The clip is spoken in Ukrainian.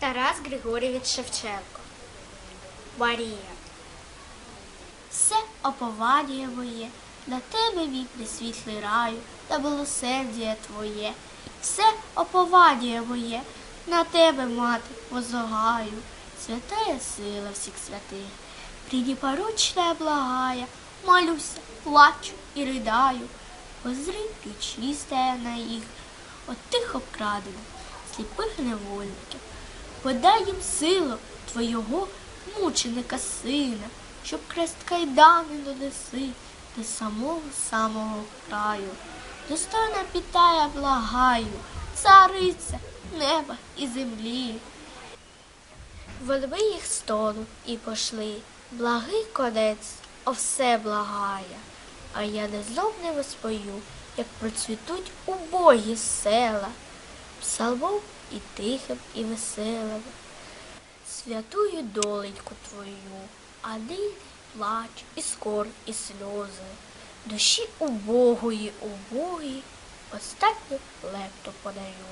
Тарас Григорівич Шевченко. Марія. Все оповадіє моє, на тебе вікне світлий раю, та милосердя твоє, все оповадіє моє, на тебе, мати, возогаю, святая сила всіх святих, придіпоручная благая, молюся, плачу і ридаю, возринки чистая на їх, от тих обкрадених, сліпих невольників, подай їм силу твого мученика сина, щоб крест кайдани донеси до самого самого краю. Достойно питая благаю, цариця неба і землі. Велби їх столу і пошли, благий конець, о все благає. А я незлобними спою, як процвітуть убогі села, псалмом і тихим, і веселим. Святую доленьку твою, а нині плач, і скор, і сльози. Душі убогої, убогої, останню лепту подаю.